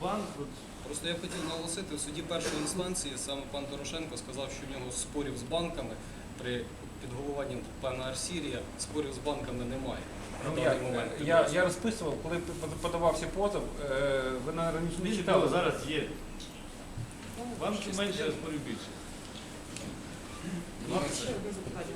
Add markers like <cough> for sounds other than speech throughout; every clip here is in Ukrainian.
банк, от, Просто я хотів наголосити, в суді першої інстанції саме пан Порошенко сказав, що в нього спорів з банками при під головуванням пана Арсірія спорів з банками немає. Ну, я, момент. я, я розписував, коли подавався позов, е, ви на раніше не читали. зараз є. Ну, Вам щось менше, я спорю більше. Ну, Ще одне запитання.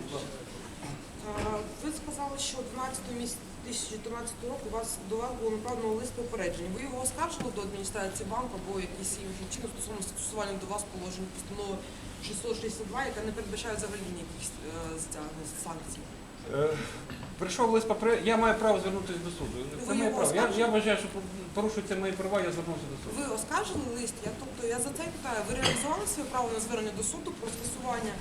Ви сказали, що 12 місяць 2014 року у вас до вас було направлено лист попередження. Ви його оскаржили до адміністрації банку або якісь інші чином стосовно застосування до вас положень постанови 662, яка не передбачає взагалі ніяких е, санкцій. Е, Прийшов лист попри... я маю право звернутися до суду. Це Ви моє його право. Я, я вважаю, що порушуються мої права, я звернувся до суду. Ви оскаржили лист? Я тобто я за це питаю. Ви реалізували своє право на звернення до суду про скасування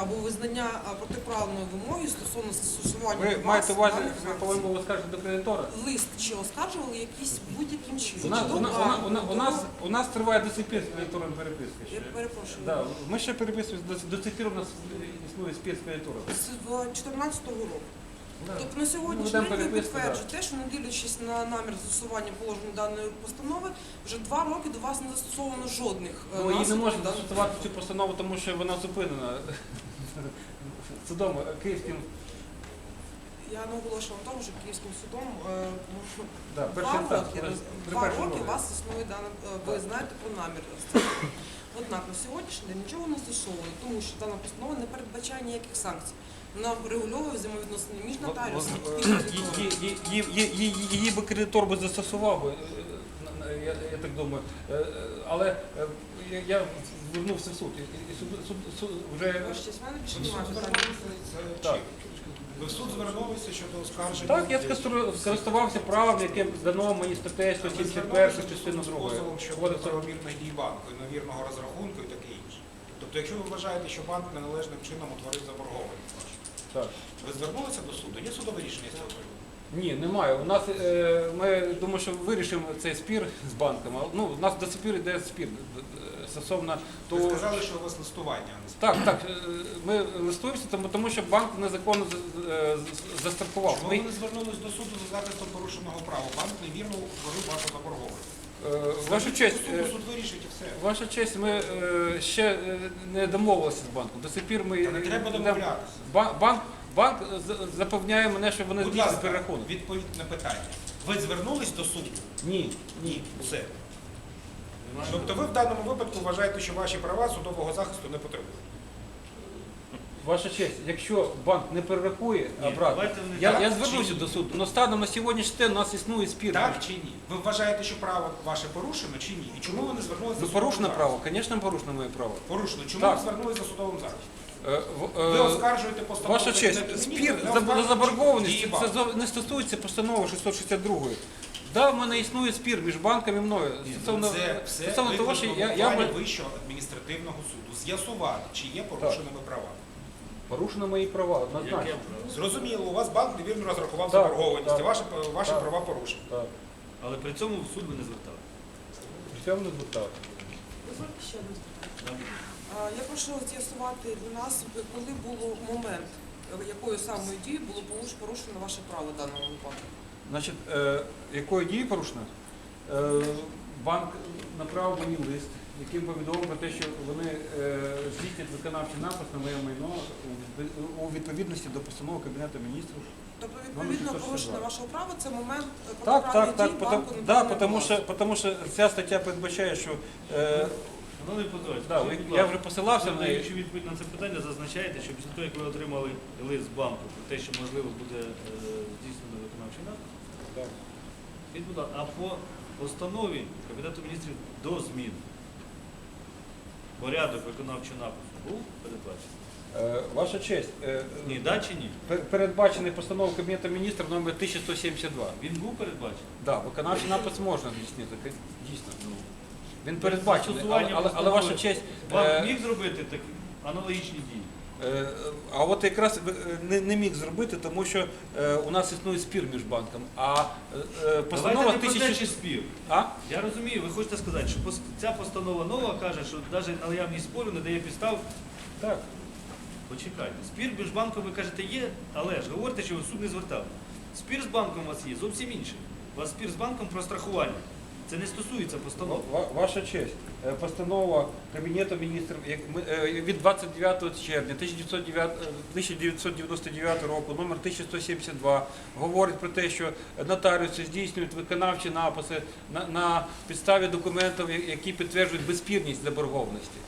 або визнання протиправної вимоги стосовно застосування Ви маєте увазі, ви повинні було скаржити до кредитора? лист чи оскаржували якісь будь-яким чином? У нас, Чи у, нас, у, нас, у, нас, у, нас, у нас триває до сих пір з кредитором переписка. Я Ще. перепрошую. Да, ми ще переписуємося, до, до цих пір у нас існує спецкредитора. З 2014 року. Тобто на сьогоднішній Ну, день ви підтверджуєте, що не дивлячись на намір застосування положень даної постанови, вже два роки до вас не застосовано жодних е, Ну, її не можна застосувати цю постанову, тому що вона зупинена <laughs> судом е, київським. Я наголошую на тому, що Київським судом е, Да, два роки, два роки у вас існує дана, ви знаєте про намір. Однак на сьогоднішній день нічого не застосовує, тому що дана постанова не передбачає ніяких санкцій. Вона врегульовує взаємовідносини між От- нотаріусом Її би кредитор би застосував, би, я, я так думаю. Е, е, Але е, я- я звернувся в суд. і- і суд, суд, суд вже Ваша честь, в мене більше Ви в суд немає питань. звернулися, Так. ви в суд звернулися щодо оскарження? так, я скористу- скористувався правом, яке дано мені статтею Ви 171 звернулися частину з 2. позовом щодо неправомірних дій банку, і невірного розрахунку і таке інше. Тобто, якщо ви вважаєте, що банк неналежним чином утворив заборгованість, Так. ви звернулися до суду? Є судове рішення з цього приводу? Ні, немає. У нас е, ми думаю, що вирішимо цей спір з банком. Ну, у нас до сих пір йде спір д- стосовно Ви сказали, що у вас листування, а не спір. Так, так. е, Ми листуємося, тому, тому що банк незаконно з- е, з- застрахував. Чому Ми, ви не звернулись до суду за захистом порушеного права? Банк невірно утворив вашу заборгованість. Е, ваша честь, е, суд вирішить і все. ваша честь, ми е, ще не домовилися з банком. До сих пір ми Та не треба домовлятися. Банк, банк запевняє мене, що вони Будь здійснять перерахунок. відповідь на питання. Ви звернулись до суду? Ні, Ні. Все. Тобто ви в даному випадку вважаєте, що ваші права судового захисту не потребують? Ваша честь, якщо банк не перерахує Ні, обратно, давайте не я, так я чи звернуся ні? до суду. але станом на сьогоднішній день у нас існує спір. Так чи ні? Ви вважаєте, що право ваше порушено чи ні? І чому ви не звернулися Ну, за порушено право, звісно, порушено моє право. Порушено. Чому Так. ви звернулися за судовим захистом? Е, в- Ви е, оскаржуєте постанову. Ваша честь, Кабінету спір Міністрів, за оскаржуєте заборгованість це банку. зо- не стосується постанови 662. Да, в мене існує спір між банком і мною. Ні, Стосовно, ну, Це все стосовно того, що я, я Вищого адміністративного суду. З'ясувати, чи є порушеними права. Порушено мої права, однозначно. Зрозуміло, у вас банк невірно розрахував Так, заборгованість, так. і ваші, ваші Так. права порушені. Так, Але при цьому в суд ви не звертали. при цьому не звертав. Дозвольте ще одне А, Я прошу з'ясувати для нас, коли було момент, е, якою самою дією було поруш- порушено ваше право в даному випадку. Значить, е, якою дією порушено? Е, банк направив мені лист, яким повідомив про те, що вони е, здійснять виконавчий напис на моє майно у відповідності до постанови Кабінету міністрів. Тобто, відповідно, 662. порушення вашого права це момент е, Так, так, так, дій банку да, баланс. що, потому що ця стаття передбачає, що е, Шановний позивач, да, будь я вже посилався на неї. Даючи відповідь на це питання, зазначаєте, що після того, як ви отримали лист з банку про те, що можливо буде е, здійснено виконавчий напад, Так. а по постанові Кабінету міністрів до змін порядок виконавчого напису був передбачений? Е, ваша честь, е, Ні, да чи ні? пер- передбачений постановою Кабінету міністрів номер 1172. Він був передбачений? Да, виконавчий напис можна здійснити, дійсно. Ну, Він передбачений, але, застосування але, але постанови ваша честь. Вам е, міг зробити такі аналогічні дії? Е, А от якраз е, не, не міг зробити, тому що е, у нас існує спір між банком. А е, е, постанова Давайте не про те, тисячі... чи спір. А? Я розумію, ви хочете сказати, що пос- ця постанова нова каже, що навіть наявність спору не дає підстав. Так. Почекайте. Спір між банком, ви кажете, є, але ж говорите, що ви в суд не звертали. Спір з банком у вас є зовсім інший. У вас спір з банком про страхування. Це не стосується постанови. Ва- Ваша честь, е, постанова Кабінету міністрів як ми- е, від 29 червня 1909 е, 1999 року, номер 1172, говорить про те, що нотаріуси здійснюють виконавчі написи на, на підставі документів, я- які підтверджують безспірність заборгованості.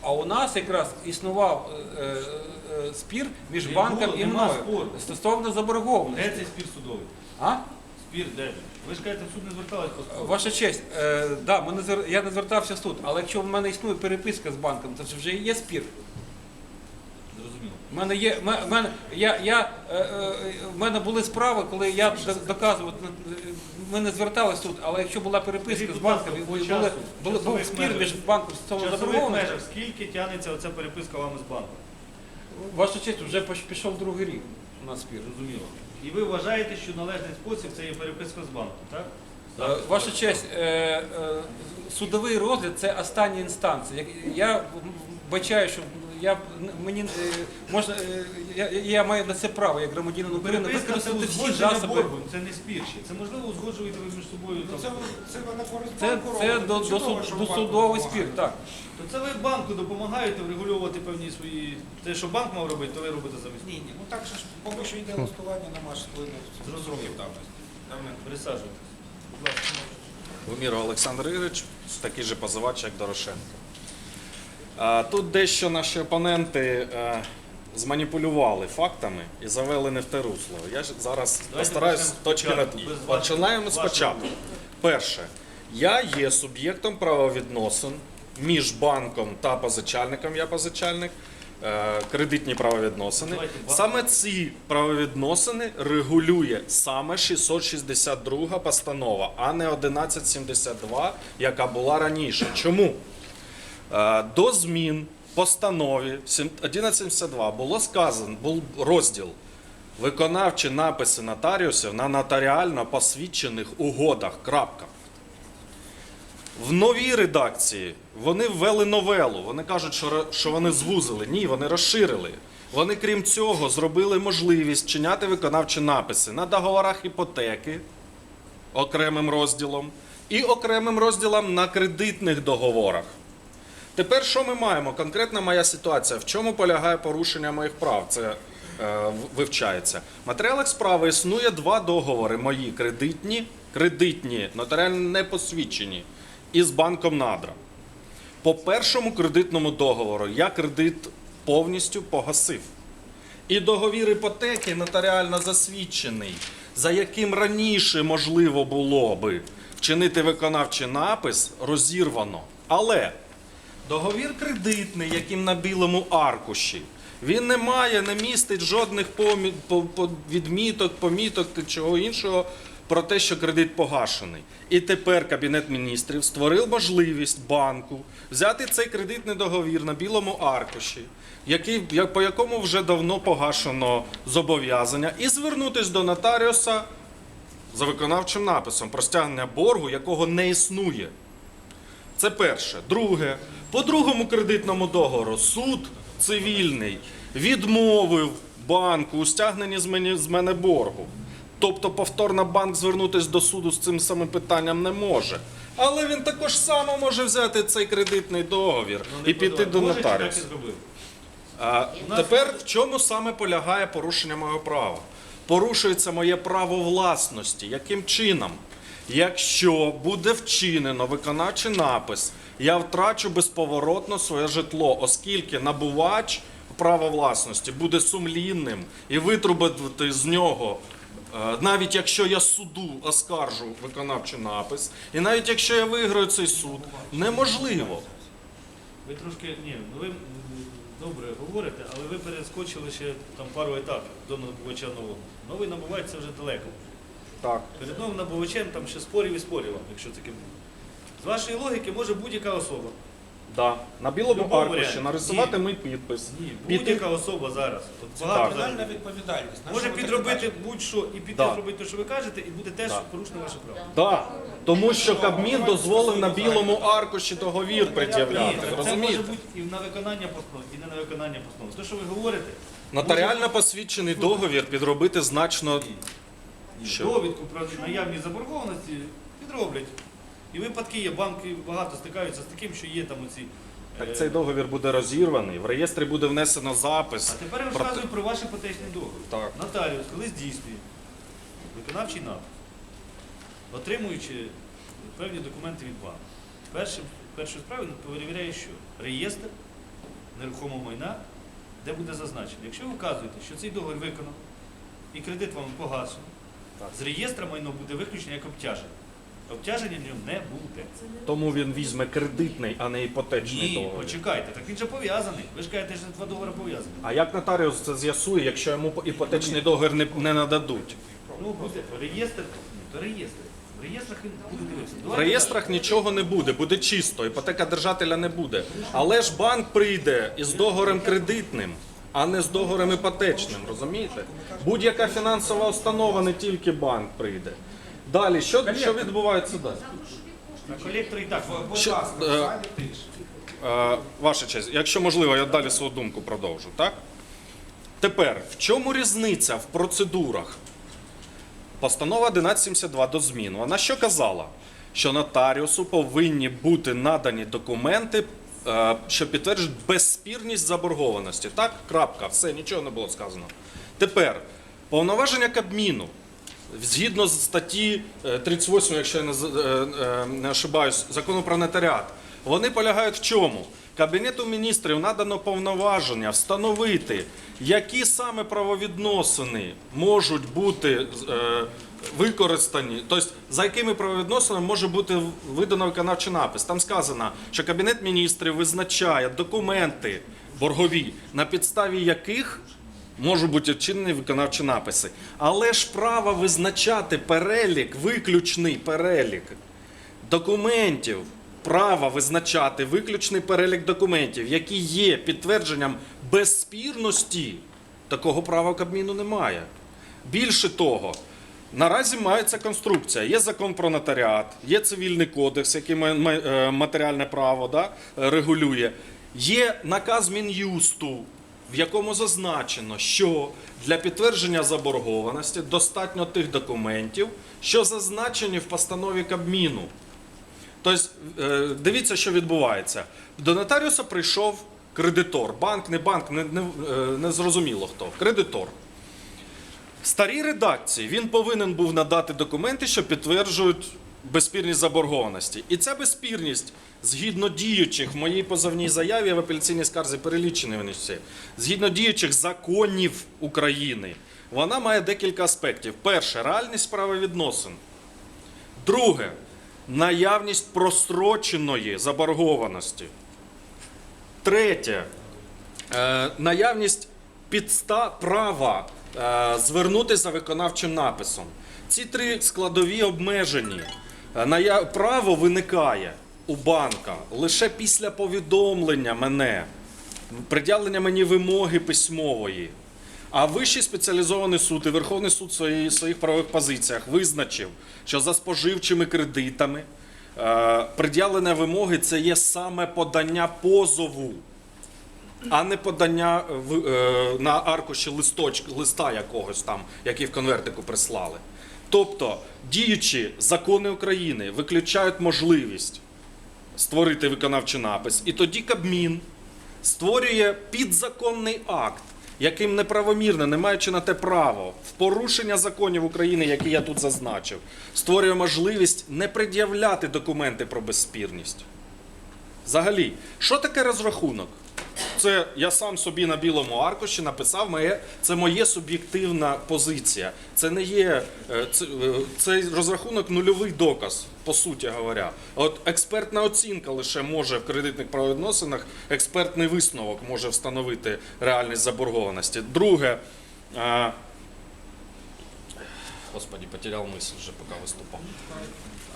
А у нас якраз існував е, е, е, спір між Не банком і нема мною спору. стосовно заборгованості. Де цей спір судовий? А? Спір де? він? Ви ж кажете, в суд не звертались по. Ваша честь, е, да, ми не звер- я не звертався в суд, але якщо в мене існує переписка з банком, то вже є спір. Зрозуміло. У мене є, в мене- я, я, е, е, в мене були справи, коли я д- доказував, е, ми не зверталися в суд, але якщо була переписка Скажіть, з будь ласка, банком, і по були, часу, були, був часових спір межах. між банком В часових заборгованості, межах скільки тягнеться оця переписка вами з банком? ваша честь, вже пош- пішов другий рік у нас спір. Зрозуміло. І ви вважаєте, що належний спосіб це є переписка з банком, так? Е, Ваша честь, е, е, судовий розгляд це остання інстанція. Я бачаю, що я мені е, можна е, я, я маю на це право як громадянин України Переписка це всі засоби. це не спір. Це можливо узгоджуєте ви між собою. Ну, там. це, це ви на користь Це, банку це до, до, Чудово, до судовий спір. Так. То це ви банку допомагаєте врегулювати певні свої. Те, що банк мав робити, то ви робите замість. Ні, ні, ну так же ж поки що йде листування на вплинув зрозумів давності. Давненько. Присаджуйтесь. Будь ласка. Гуміров Олександр Ігорович, такий же позивач, як Дорошенко. Тут дещо наші опоненти е, зманіпулювали фактами і завели не в те русло. Я ж зараз постараюсь точки вашого- Починаємо спочатку. Перше, я є суб'єктом правовідносин між банком та позичальником, я позичальник, е, кредитні правовідносини. Саме ці правовідносини регулює саме 662 постанова, а не 1172, яка була раніше. Чому? Е, До змін постанові 1172 було сказано, був розділ виконавчі написи нотаріусів на нотаріально посвідчених угодах. Крапка. В новій редакції вони ввели новелу. Вони кажуть, що, вони звузили. Ні, вони розширили. Вони, крім цього, зробили можливість чиняти виконавчі написи на договорах іпотеки окремим розділом і окремим розділом на кредитних договорах. Тепер що ми маємо? Конкретна моя ситуація. В чому полягає порушення моїх прав? Це е, вивчається. В матеріалах справи існує два договори мої кредитні, кредитні, нотаріально не посвідчені, із банком Надра. По першому кредитному договору я кредит повністю погасив. І договір іпотеки нотаріально засвідчений, за яким раніше можливо було би вчинити виконавчий напис, розірвано. Але договір кредитний, яким на білому аркуші, він не має, не містить жодних відміток, поміток та чого іншого про те, що кредит погашений. І тепер Кабінет міністрів створив можливість банку взяти цей кредитний договір на білому аркуші, який, по якому вже давно погашено зобов'язання, і звернутися до нотаріуса за виконавчим написом про стягнення боргу, якого не існує. Це перше. Друге, по другому кредитному договору суд цивільний відмовив банку у стягненні з мене, боргу. Тобто повторно банк звернутися до суду з цим самим питанням не може. Але він також само може взяти цей кредитний договір Ну, і піти до нотаріуса. А, тепер в чому саме полягає порушення мого права? Порушується моє право власності. Яким чином? Якщо буде вчинено виконавчий напис, я втрачу безповоротно своє житло, оскільки набувач права власності буде сумлінним і витрубати з нього. е, Навіть якщо я суду оскаржу виконавчий напис, і навіть якщо я виграю цей суд, неможливо. Ви трошки ні, ну ви добре говорите, але ви перескочили ще там пару етапів до набувача нового. Новий набувач це вже далеко. Так. Перед новим набувачем там ще спорів і спорів, якщо таке буде. З вашої логіки може будь-яка особа. Да. На білому Любому аркуші варіанті. нарисувати Ні. мій підпис. Ні, Піти- будь-яка особа зараз. Це багато так. зараз. Відповідальність. Може підробити будь-що і піти Да. зробити те, що ви кажете, і буде теж Да. порушено ваше право. Так, тому що Кабмін дозволив на білому аркуші договір Ні, пред'являти. це може Розумієте? бути і на виконання постанов, і не на виконання постанов. Те, що ви говорите, Нотаріально посвідчений договір підробити значно. Що? довідку про наявність заборгованості підроблять. І випадки є, банки багато стикаються з таким, що є там оці. е, Так цей договір буде розірваний, в реєстрі буде внесено запис. А тепер я Про розказую про ваш іпотечний договір. Так. Нотаріус, коли здійснює виконавчий напад, отримуючи певні документи від банку. Першим, першою справою перевіряє, що реєстр нерухомого майна, де буде зазначено. Якщо ви вказуєте, що цей договір виконано і кредит вам Так. З реєстра майно буде виключено як обтяження. Обтяження в ньому не буде. Тому він візьме кредитний, а не іпотечний Ні, договір. почекайте, так він же пов'язаний. Ви ж кажете, що два договори пов'язані. А як нотаріус це з'ясує, якщо йому іпотечний договір не, не нададуть? Ну, буде реєстр, ні, то реєстр. В реєстрах він буде дивитися. В Давайте реєстрах нічого не буде, буде чисто, іпотека держателя не буде. Але ж банк прийде із договором кредитним, а не з договором іпотечним, розумієте? Будь-яка фінансова установа, не тільки банк прийде. Далі, що, що відбувається далі? Колектор і так. Будь Що, ласка, е. Е, Ваша честь, якщо можливо, я далі свою думку продовжу, так? Тепер, в чому різниця в процедурах? Постанова 1172 до змін. Вона що казала? Що нотаріусу повинні бути надані документи, що підтверджують безспірність заборгованості. Так, крапка, все, нічого не було сказано. Тепер, повноваження Кабміну. Згідно з статті е, 38, якщо я е, е, не ошибаюсь, закону про нотаріат, вони полягають в чому? Кабінету міністрів надано повноваження встановити, які саме правовідносини можуть бути е, використані, тобто за якими правовідносинами може бути видано виконавчий напис. Там сказано, що Кабінет міністрів визначає документи боргові, на підставі яких можуть бути вчинені виконавчі написи. Але ж право визначати перелік, виключний перелік документів, право визначати виключний перелік документів, які є підтвердженням безспірності, такого права Кабміну немає. Більше того, наразі мається конструкція. Є закон про нотаріат, є цивільний кодекс, який е, матеріальне право да, е, регулює. Є наказ Мін'юсту, в якому зазначено, що для підтвердження заборгованості достатньо тих документів, що зазначені в постанові Кабміну. Тобто, дивіться, що відбувається. До нотаріуса прийшов кредитор. Банк, не банк, не, не, не зрозуміло хто. Кредитор. Старій редакції він повинен був надати документи, що підтверджують безспірність заборгованості. І ця безспірність, згідно діючих в моїй позовній заяві в апеляційній скарзі перелічені вони всі, згідно діючих законів України, вона має декілька аспектів. Перше реальність правовідносин. Друге наявність простроченої заборгованості. Третє е, наявність підстав права звернутися за виконавчим написом. Ці три складові обмежені. Е, Право виникає у банка лише після повідомлення мене, приділення мені вимоги письмової. А Вищий спеціалізований суд і Верховний суд в своїх правових позиціях визначив, що за споживчими кредитами е, вимоги це є саме подання позову а не подання в- е, на аркуші листоч, листа якогось там, який в конвертику прислали. Тобто діючі закони України виключають можливість створити виконавчий напис, і тоді Кабмін створює підзаконний акт, яким неправомірно, не маючи на те право, в порушення законів України, які я тут зазначив, створює можливість не пред'являти документи про безспірність. Взагалі, що таке розрахунок? Це я сам собі на білому аркуші написав, моє, це моє суб'єктивна позиція. Це не є е, це, е, цей розрахунок нульовий доказ, по суті говоря. От експертна оцінка лише може в кредитних правовідносинах, експертний висновок може встановити реальність заборгованості. Друге, е, господі, потеряв мисль вже поки виступав.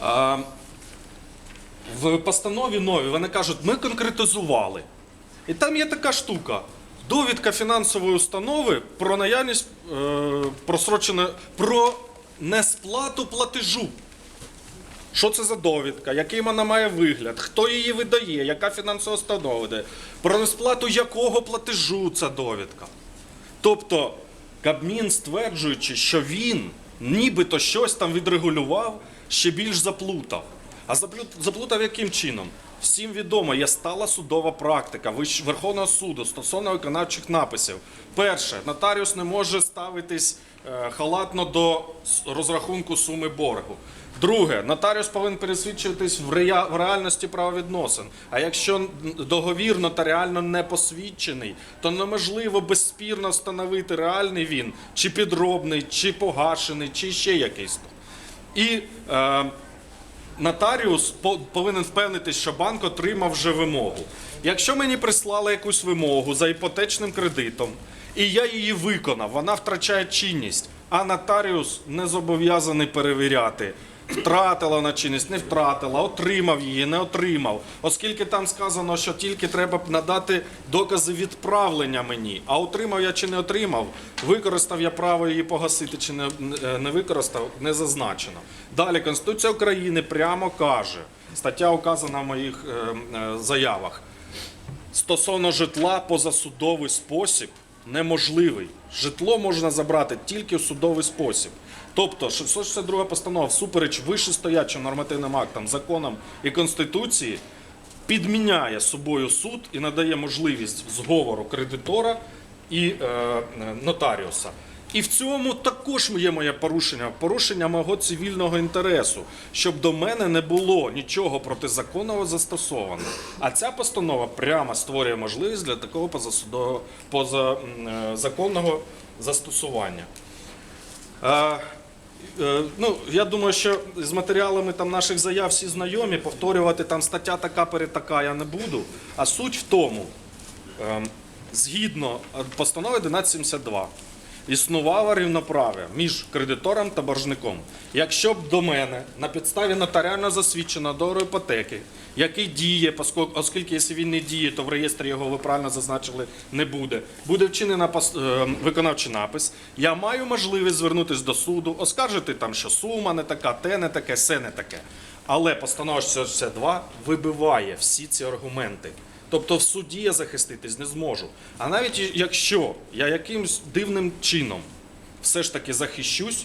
Е, в постанові нові вони кажуть, ми конкретизували. І там є така штука. Довідка фінансової установи про наявність е, просрочене про несплату платежу. Що це за довідка? Який вона має вигляд? Хто її видає? Яка фінансова установа? Про несплату якого платежу ця довідка? Тобто Кабмін, стверджуючи, що він нібито щось там відрегулював, ще більш заплутав. А заплутав яким чином? Всім відомо, є стала судова практика Верховного суду стосовно виконавчих написів. Перше, нотаріус не може ставитись е, халатно до розрахунку суми боргу. Друге, нотаріус повинен пересвідчуватись в, реальності правовідносин. А якщо договір нотаріально не посвідчений, то неможливо безспірно встановити реальний він, чи підробний, чи погашений, чи ще якийсь. І е, нотаріус повинен впевнитись, що банк отримав вже вимогу. Якщо мені прислали якусь вимогу за іпотечним кредитом, і я її виконав, вона втрачає чинність, а нотаріус не зобов'язаний перевіряти. Втратила вона чинність, не втратила, отримав її, не отримав. Оскільки там сказано, що тільки треба надати докази відправлення мені, а отримав я чи не отримав, використав я право її погасити чи не, е, не використав, не зазначено. Далі Конституція України прямо каже, стаття указана в моїх е, е, заявах. Стосовно житла позасудовий спосіб неможливий. Житло можна забрати тільки в судовий спосіб. Тобто 662 постанова всупереч вищестоячим нормативним актам, законам і конституції підміняє собою суд і надає можливість зговору кредитора і е, е, нотаріуса. І в цьому також є моє порушення, порушення мого цивільного інтересу, щоб до мене не було нічого протизаконного застосовано. А ця постанова прямо створює можливість для такого позасудового позазаконного застосування. Е, Ну, я думаю, що з матеріалами там наших заяв всі знайомі, повторювати там стаття така перед така я не буду. А суть в тому, ем, згідно е, постанови 1172, існувало рівноправ'я між кредитором та боржником. Якщо б до мене на підставі нотаріально засвідченого договору іпотеки, який діє, оскільки якщо він не діє, то в реєстрі його ви правильно зазначили не буде. Буде вчинено пос- е, виконавчий напис. Я маю можливість звернутися до суду, оскаржити там, що сума не така, те не таке, се не таке. Але постанова 662 вибиває всі ці аргументи. Тобто в суді я захиститись не зможу. А навіть якщо я якимось дивним чином все ж таки захищусь,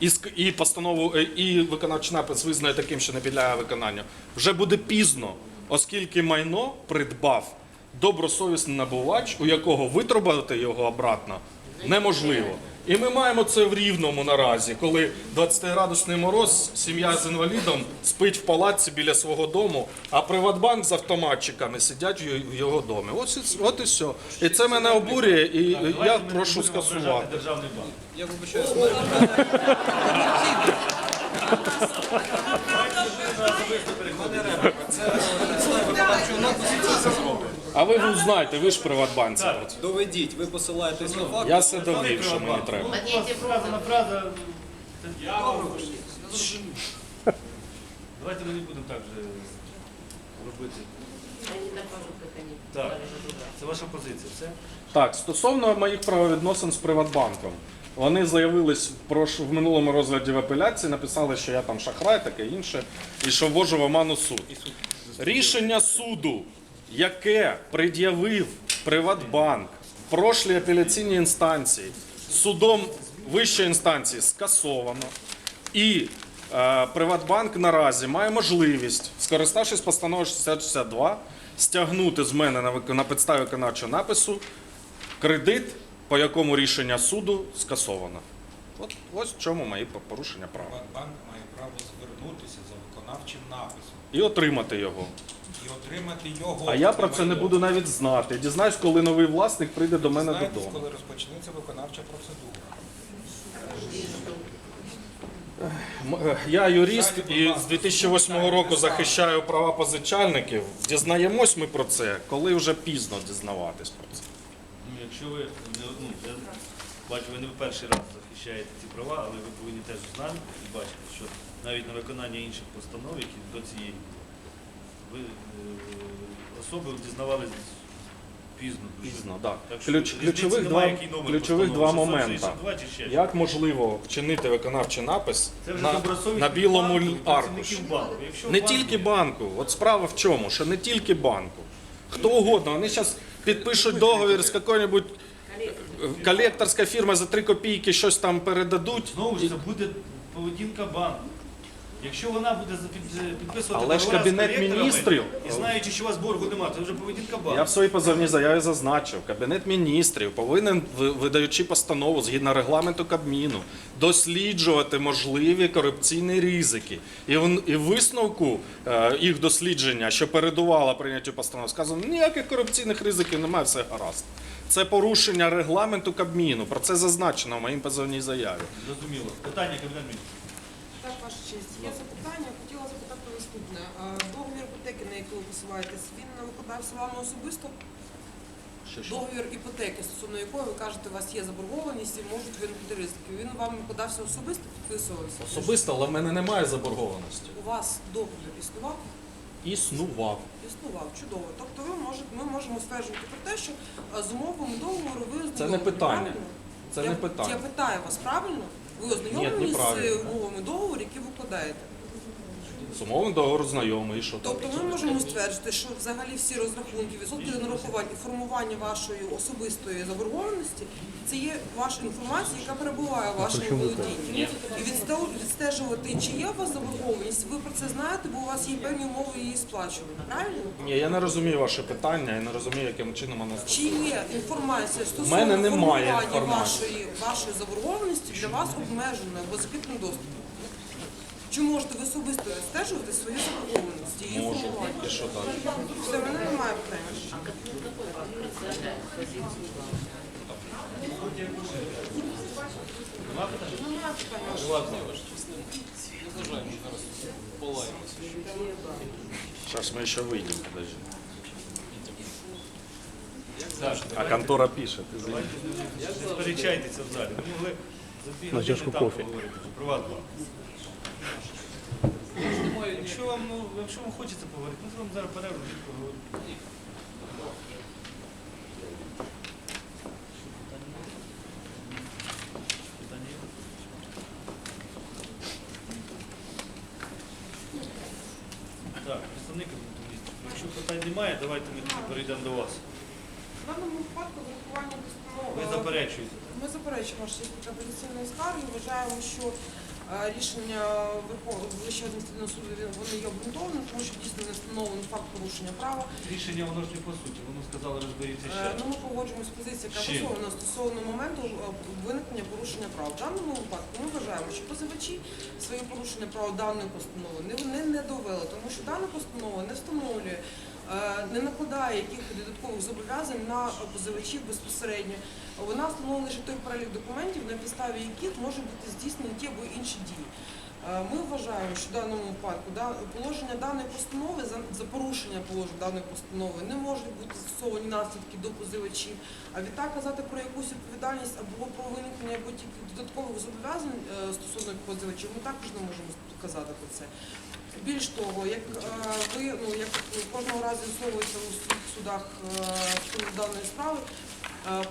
і, і постанову, е, і виконавчий напис визнає таким, що не підлягає виконанню, вже буде пізно, оскільки майно придбав добросовісний набувач, у якого витрубати його обратно неможливо. І ми маємо це в рівному наразі, коли 20-градусний мороз, сім'я з інвалідом спить в палаці біля свого дому, а Приватбанк з автоматчиками сидять в його домі. Ось і, от і все. І це мене обурює, і Так, я прошу скасувати. державний банк. Я вибачаюсь, А ви ну, знаєте, ви ж в Приватбанці. працюєте. доведіть, ви посилаєтесь на факт. Я все довів, що мені треба. У вас сказана фраза. Я Давайте ми не будемо так же робити. Так. на. Це ваша позиція. Все? Так, стосовно моїх правовідносин з Приватбанком. Вони заявились в в минулому розгляді в апеляції, написали, що я там шахрай, таке інше, і що ввожу в оману суд. Рішення суду, яке пред'явив Приватбанк в прошлій апеляційній інстанції, судом вищої інстанції скасовано. І е, Приватбанк наразі має можливість, скориставшись постановою 6062, стягнути з мене на, на підставі виконавчого напису кредит, по якому рішення суду скасовано. От ось в чому мої порушення права. Банк має право звернутися за виконавчим написом І отримати його. І отримати його. А я про це не буду навіть знати. Я Дізнаюсь, коли новий власник прийде до мене Знаєте, додому. коли розпочнеться виконавча процедура. М- е, Я юрист і з 2008 року захищаю права позичальників. Дізнаємось ми про це, коли вже пізно дізнаватись про це. Ну, якщо ви не ну, я бачу, ви не в перший раз захищаєте ці права, але ви повинні теж знати і бачити, що навіть на виконання інших постанов, які до цієї особи дізнавались пізно. дуже. Пізно, так. Так що Ключ, різниці ключових немає, два, який номер ключових два постанови, моменти. 662 чи ще. Як можливо вчинити виконавчий напис Це вже на, на білому банку аркуші? працівників банку. Якщо Не банк- тільки банку. От справа в чому? Що не тільки банку. Хто угодно. Вони зараз підпишуть договір з якою-небудь колекторською фірмою за 3 копійки щось там передадуть. Знову ж це буде поведінка банку. Якщо вона буде під- підписувати Але ж договори з Кабінет Міністрів- і знаючи, що у вас боргу немає, це вже поведінка Я банку. в своїй позовній заяві зазначив, Кабінет міністрів повинен, ви- видаючи постанову згідно регламенту Кабміну, досліджувати можливі корупційні ризики. І в, і в висновку е, їх дослідження, що передувало прийняттю постанови, сказано, ніяких корупційних ризиків немає, все гаразд. Це порушення регламенту Кабміну. Про це зазначено в моїй позовній заяві. Зрозуміло. Питання Кабінет Міністрів. Честь, є запитання. Хотіла запитати наступне. Договір іпотеки, на який ви посилаєтесь, він викладався вами особисто? Договір іпотеки, стосовно якої ви кажете, у вас є заборгованість і можуть виникнути ризики. Він вам викладався особисто, підписувався? Особисто, але в мене немає заборгованості. У вас договір існував? Існував. Існував, чудово. Тобто ви можете, ми можемо стверджувати про те, що з умовами договору ви. Це не питання. правильно? Це я, не питання. Я питаю вас, правильно? Ви ознайомлені з умовами договору, які ви вкладаєте? З умовним договору знайомий, що там? Тобто ми можемо стверджувати, що взагалі всі розрахунки, відсотки нарахувань і формування вашої особистої заборгованості це є ваша інформація, яка перебуває у вашому володінні. І відстежу- відстежувати, чи є у вас заборгованість, ви про це знаєте, бо у вас є певні умови її сплачування. Правильно? Ні, я не розумію ваше питання, я не розумію, яким чином воно Чи є інформація стосовно мене немає формування інформації. вашої, вашої заборгованості для вас обмежена в закритому доступі? Чи можете ви особисто відстежувати свою заборгованість? Її Можу. формування? І що далі? Все, в мене немає питань. А как, ну, какой банк представляет позицию банка? Нема питань? Немає питань. Ну, ладно. Не бажаємо зараз полаємося. Сейчас мы еще выйдем, подожди. Так, А контора пишет, извини. давайте не сперечайтеся в залі. Ви могли за дві години там поговорити, що приватно. Якщо вам, ну, якщо вам хочеться поговорити, ми з вами зараз перерву поговоримо. Так, представник Кабінету міністрів. Якщо питань немає, давайте ми тоді перейдемо до вас. В даному випадку з урахуванням постанови Ви заперечуєте. ми заперечуємо ваші апеляційної скарги. Вважаємо, що рішення Вищого адміністративного суду вони є обґрунтованим, тому що дійсно не встановлений факт порушення права. Рішення воно ж не по суті, воно сказали розберіться ще. Е, Ну, ми погоджуємося з позицією, яка висловлена стосовно моменту е, виникнення порушення прав. В даному випадку ми вважаємо, що позивачі своє порушення прав даної постанови не, не, не довели, тому що дана постанова не встановлює, е, не накладає якихось додаткових зобов'язань на позивачів безпосередньо. Вона встановлює лише той перелік документів, на підставі яких можуть бути здійснені ті або інші дії. Е, Ми вважаємо, що в даному випадку положення даної постанови за, порушення положень даної постанови не можуть бути застосовані наслідки до позивачів. А відтак казати про якусь відповідальність або про виникнення або додаткових зобов'язань е, стосовно позивачів, ми також не можемо казати про це. Більш того, як е, ви ну як кожного разу з'ясовується у судах щодо даної справи,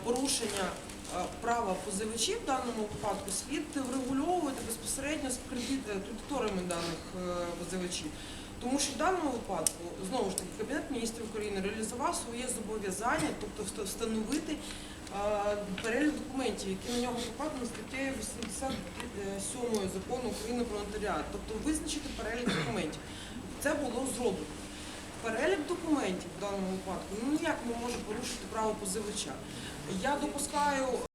порушення е, права позивачів в даному випадку слід врегульовувати безпосередньо з е, кредиторами даних е, позивачів. Тому що в даному випадку знову ж таки Кабінет міністрів України реалізував своє зобов'язання, тобто встановити е, перелік документів, які на нього покладені статтею 87 закону України про нотаріат, тобто визначити перелік документів. Це було зроблено. Перелік документів в даному випадку ну ніяк не може порушити право позивача. Я допускаю